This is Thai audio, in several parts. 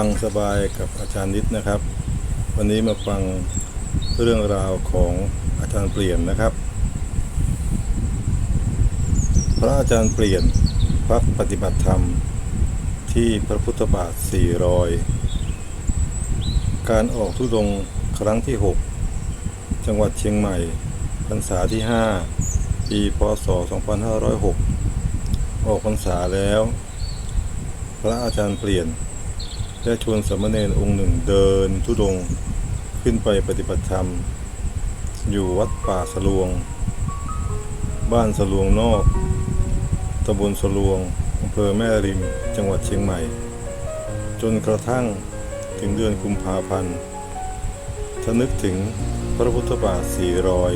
ฟังสบายกับอาจารย์นิดนะครับ วันนี้มาฟังเรื่องราวของอาจารย์เปลี่ยนนะครับ พระอาจารย์เปลี่ยนพักปฏิบัติธรรมที่พระพุทธบาทสี่รอยการออกทุดงค์ครั้งที่ 6 จังหวัดเชียงใหม่พรรษาที่ 5 ปีพศ 2506 ออกพรรษาแล้ว พระอาจารย์เปลี่ยน ได้ชวนสามเณรองค์หนึ่งเดินทุดงขึ้นไปปฏิบัติธรรม อยู่วัดป่าสลวง บ้านสลวงนอกตำบลสลวงอำเภอแม่ริมจังหวัดเชียงใหม่ จนกระทั่งถึงเดือนกุมภาพันธ์ถ้านึกถึงพระพุทธบาทสี่รอย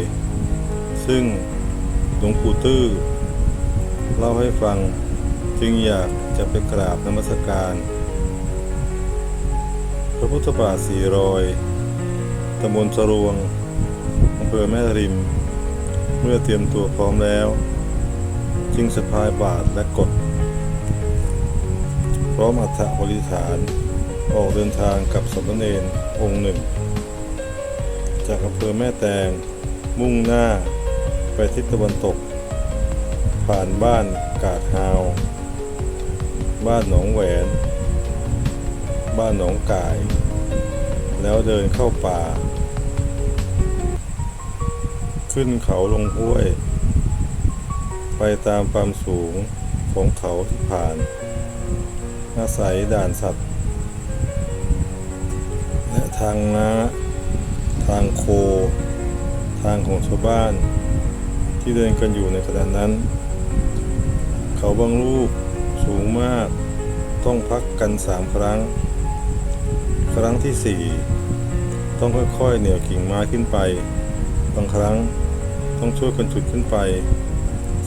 ซึ่งหลวงปู่ตื้อเล่าให้ฟังจึงอยากจะไปกราบนมัสการ พระพุทธบาทสี่รอยตำบลสรวงอำเภอแม่ริม เมื่อเตรียมตัวพร้อมแล้ว จึงสะพายบาทและกดพร้อมอัฐบริฐานออกเดินทางกับสมณเณรองค์หนึ่ง จากอำเภอแม่แตงมุ่งหน้าไปทิศตะวันตก ผ่านบ้านกาดฮาว บ้านหนองแหวน บ้านหนองกาย แล้วเดินเข้าป่า ขึ้นเขาลงห้วย ไปตามความสูงของเขาที่ผ่าน อาศัยด่านสัตว์ และทางน้าทางโค ทางของชาวบ้าน ที่เดินกันอยู่ในขณะนั้น เขาบางลูกสูงมาก ต้องพักกันสามครั้ง ครั้งที่สี่ต้องค่อยๆเหนี่ยวกิ่งไม้ขึ้นไป บางครั้งต้องช่วยกันฉุดขึ้นไป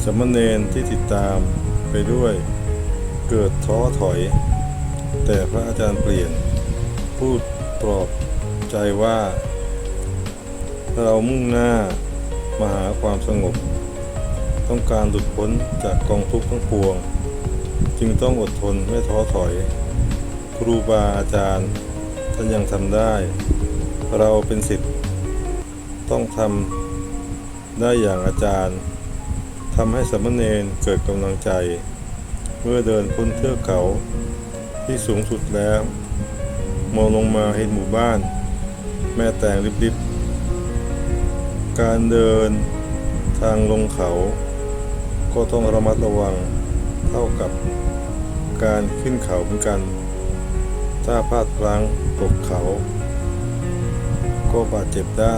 สามเณรที่ติดตามไปด้วย เกิดท้อถอย แต่พระอาจารย์เปลี่ยน พูดปลอบใจว่า เรามุ่งหน้ามาหาความสงบ ต้องการหลุดพ้นจากกองทุกข์ทั้งปวง จึงต้องอดทนไม่ท้อถอย ครูบาอาจารย์ ท่านยังทำได้ เราเป็นสิทธิ์ต้องทำได้อย่างอาจารย์ทำให้สามเณรเกิดกำลังใจ เมื่อเดินพ้นเทือกเขาที่สูงสุดแล้ว มองลงมาเห็นหมู่บ้าน แม่แตงริบๆ การเดินทางลงเขา ก็ต้องระมัดระวังเท่ากับการขึ้นเขาเหมือนกัน ถ้าพลาดพลั้งตกเขา ก็บาดเจ็บได้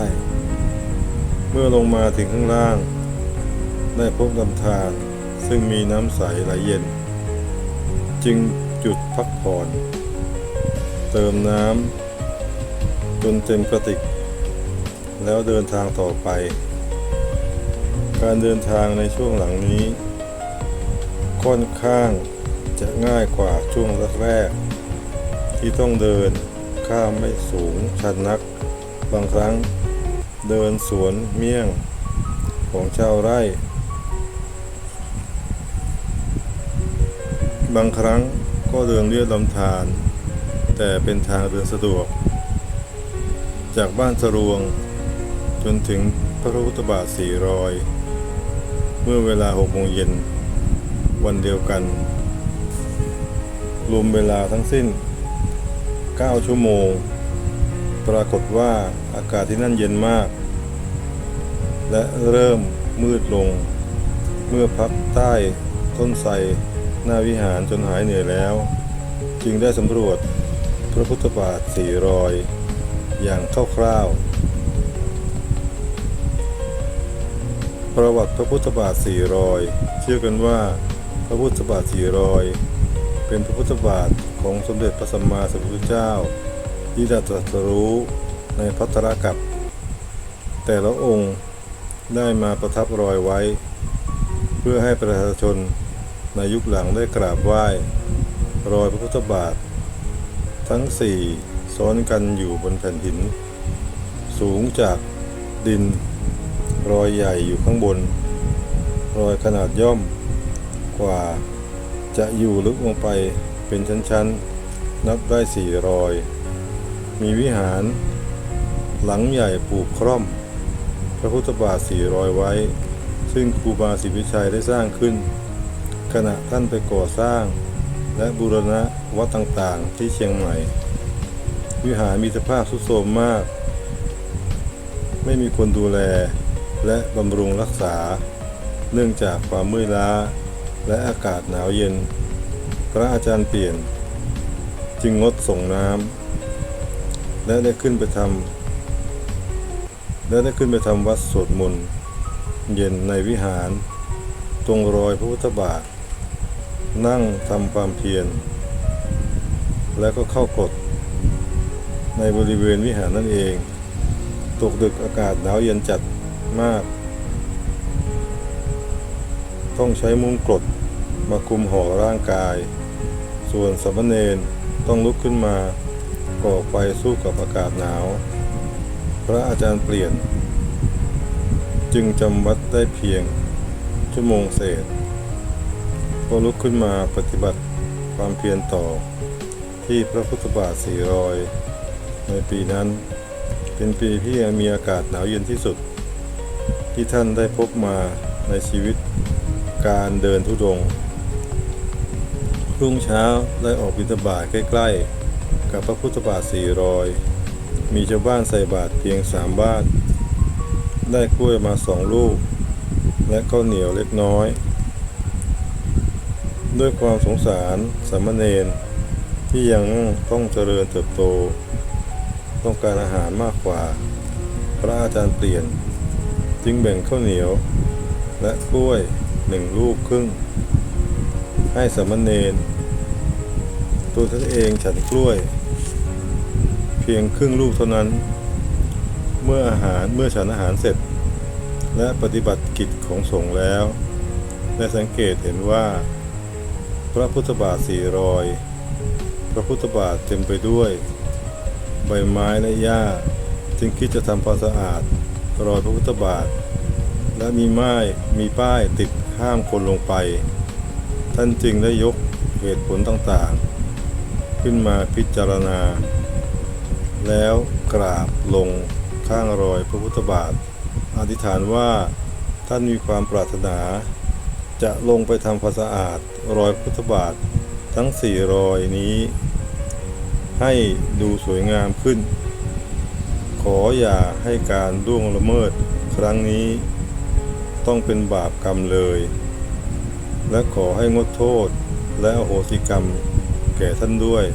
เมื่อลงมาถึงข้างล่าง ได้พบลำธารซึ่งมีน้ำใสไหลเย็น จึงหยุดพักผ่อน เติมน้ำจนเต็มกระติก แล้วเดินทางต่อไป การเดินทางในช่วงหลังนี้ ค่อนข้างจะง่ายกว่าช่วงแรกๆ ที่ต้องเดินข้ามไม่สูงชันนัก บางครั้งเดินสวนเมี่ยงของชาวไร่ บางครั้งก็เดินเลียดลำธารแต่เป็นทางเดินสะดวก จากบ้านสรวง จนถึงพระพุทธบาทสี่รอย เมื่อเวลาหกโมงเย็น วันเดียวกัน รวมเวลาทั้งสิ้น 9 ชั่วโมง ปรากฏว่าอากาศที่นั่นเย็นมาก และเริ่มมืดลง เมื่อพักใต้ต้นไทรหน้าวิหารจนหายเหนื่อยแล้ว จึงได้สำรวจพระพุทธบาทสี่รอย อย่างคร่าวๆประวัติพระพุทธบาทสี่รอย เชื่อกันว่าพระพุทธบาทสี่รอย เป็นพระพุทธบาทของสมเด็จพระสัมมาสัมพุทธเจ้าที่ได้ตรัสรู้ในพัทรกัปแต่ละองค์ได้มาประทับรอยไว้ เพื่อให้ประชาชนในยุคหลังได้กราบไหว้ รอยพระพุทธบาท ทั้งสี่ซ้อนกันอยู่บนแผ่นหิน สูงจากดิน รอยใหญ่อยู่ข้างบน รอยขนาดย่อมกว่า จะอยู่ลึกลงไปเป็นชั้นๆ นับได้สี่รอย มีวิหาร หลังใหญ่ปลูกคร่อม พระพุทธบาทสี่รอยไว้ ซึ่งครูบาศรีวิชัยได้สร้างขึ้น ขณะท่านไปก่อสร้าง และบูรณะวัดต่างๆที่เชียงใหม่ วิหารมีสภาพทรุดโทรมมาก ไม่มีคนดูแลและบำรุงรักษา เนื่องจากความมื่อยล้า และอากาศหนาวเย็น พระอาจารย์เปลี่ยน จึงงดส่งน้ำและได้ขึ้นไปทำและได้ขึ้นไปทำวัดสวดมนต์เย็นในวิหาร ตรงรอยพระพุทธบาท นั่งทำความเพียร แล้วก็เข้ากด ในบริเวณวิหารนั่นเอง ตกดึกอากาศหนาวเย็นจัดมาก ต้องใช้มุ้งกรดมาคุมห่อร่างกาย ส่วนสามเณรต้องลุกขึ้นมาก่อไฟสู้กับอากาศหนาว พระอาจารย์เปลี่ยน จึงจำวัดได้เพียงชั่วโมงเศษก็ลุกขึ้นมาปฏิบัติความเพียรต่อที่พระพุทธบาทสี่รอย ในปีนั้นเป็นปีที่มีอากาศหนาวเย็นที่สุด ที่ท่านได้พบมาในชีวิต การเดินทุดง รุ่งเช้าได้ออกบิณฑบาตใกล้ๆ กับพระพุทธบาทสี่รอย มีชาวบ้านใส่บาตรเพียงสามบ้าน ได้กล้วยมาสองลูก และข้าวเหนียวเล็กน้อย ด้วยความสงสารสามเณรที่ยังต้องเจริญเติบโต ต้องการอาหารมากกว่า พระอาจารย์เปลี่ยน จึงแบ่งข้าวเหนียวและกล้วย หนึ่งลูกครึ่ง ให้สามเณรตัวท่านเองฉันกล้วย เพียงครึ่งลูกเท่านั้น เมื่ออาหารเมื่อฉันอาหารเสร็จ และปฏิบัติกิจของสงฆ์แล้วได้สังเกตเห็นว่า พระพุทธบาทสี่รอย พระพุทธบาทเต็มไปด้วย ใบไม้และหญ้า จึงคิดจะทำความสะอาด รอยพระพุทธบาท และมีไม้มีป้ายติดห้ามคนลงไป ท่านจึงได้ยกเหตุผลต่างๆ ขึ้นมาพิจารณา แล้วกราบลงข้างรอยพระพุทธบาท อธิษฐานว่าท่านมีความปรารถนา จะลงไปทำความสะอาดรอยพุทธบาททั้งสี่รอยนี้ ให้ดูสวยงามขึ้น ขออย่าให้การล่วงละเมิดครั้งนี้ ต้องเป็นบาปกรรมเลย และขอให้งดโทษและอโหสิกรรมแก่ท่านด้วย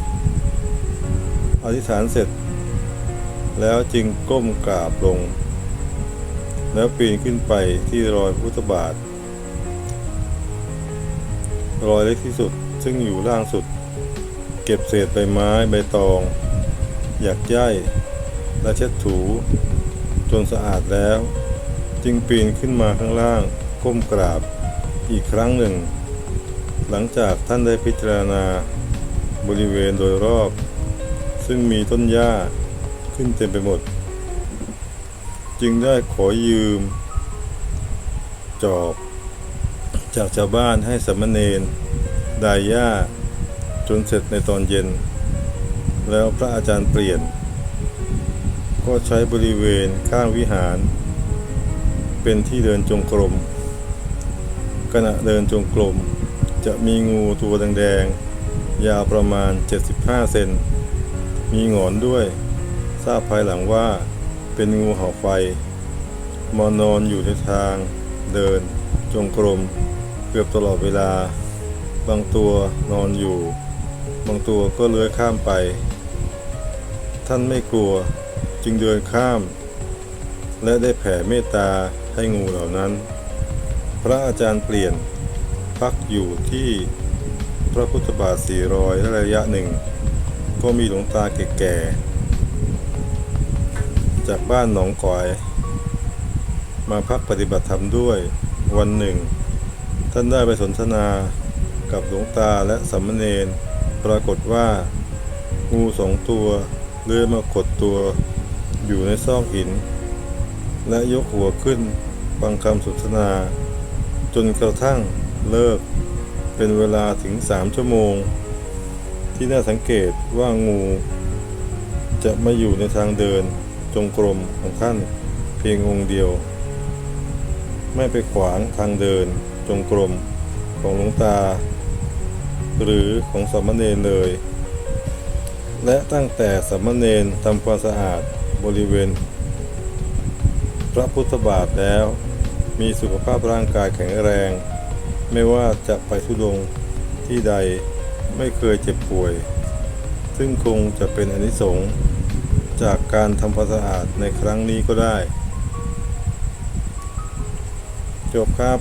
อธิษฐานเสร็จ แล้วจึงก้มกราบลง แล้วปีนขึ้นไปที่รอยพุทธบาท รอยเล็กที่สุดซึ่งอยู่ล่างสุด เก็บเศษใบไม้ใบตองหยักใยและเช็ดถู จนสะอาดแล้ว จึงปีนขึ้นมาข้างล่างก้มกราบอีกครั้งหนึ่ง หลังจากท่านได้พิจารณาบริเวณโดยรอบ ซึ่งมีต้นหญ้าขึ้นเต็มไปหมด จึงได้ขอยืม จอบ จากชาวบ้านให้สามเณรดายหญ้าจนเสร็จในตอนเย็น แล้วพระอาจารย์เปลี่ยน ก็ใช้บริเวณข้างวิหาร เป็นที่เดินจงกรมขณะเดินจงกรมจะมีงูตัวแดงๆ ยาวประมาณ 75 เซน มีหงอนด้วย ทราบภายหลังว่าเป็นงูเห่าไฟมานอนอยู่ในทางเดินจงกรมเกือบตลอดเวลา บางตัวนอนอยู่ บางตัวก็เลื้อยข้ามไป ท่านไม่กลัวจึงเดินข้าม และได้แผ่เมตตาให้งูเหล่านั้น พระอาจารย์เปลี่ยนพักอยู่ที่พระพุทธบาทสี่รอยระยะหนึ่ง ก็มีหลวงตาแก่ๆ จากบ้านหนองกอย มาพักปฏิบัติธรรมด้วยวันหนึ่ง ท่านได้ไปสนทนากับหลวงตาและสัมมเนรปรากฏว่า งูสองตัวเลื้อยมาขดตัว อยู่ในซอกหิน และยกหัวขึ้นฟังคำสนทนา จนกระทั่งเลิกเป็นเวลาถึงสามชั่วโมง ที่น่าสังเกตว่างู จะมาอยู่ในทางเดินจงกรมของท่านเพียงองค์เดียว ไม่ไปขวางทางเดินจงกรมของหลวงตา หรือของสามเณรเลย และตั้งแต่สามเณรทำความสะอาดบริเวณ พระพุทธบาทแล้ว มีสุขภาพร่างกายแข็งแรง ไม่ว่าจะไปทุดงที่ใดไม่เคยเจ็บป่วย ซึ่งคงจะเป็นอนิสงส์จากการทำความสะอาดในครั้งนี้ก็ได้ จบครับ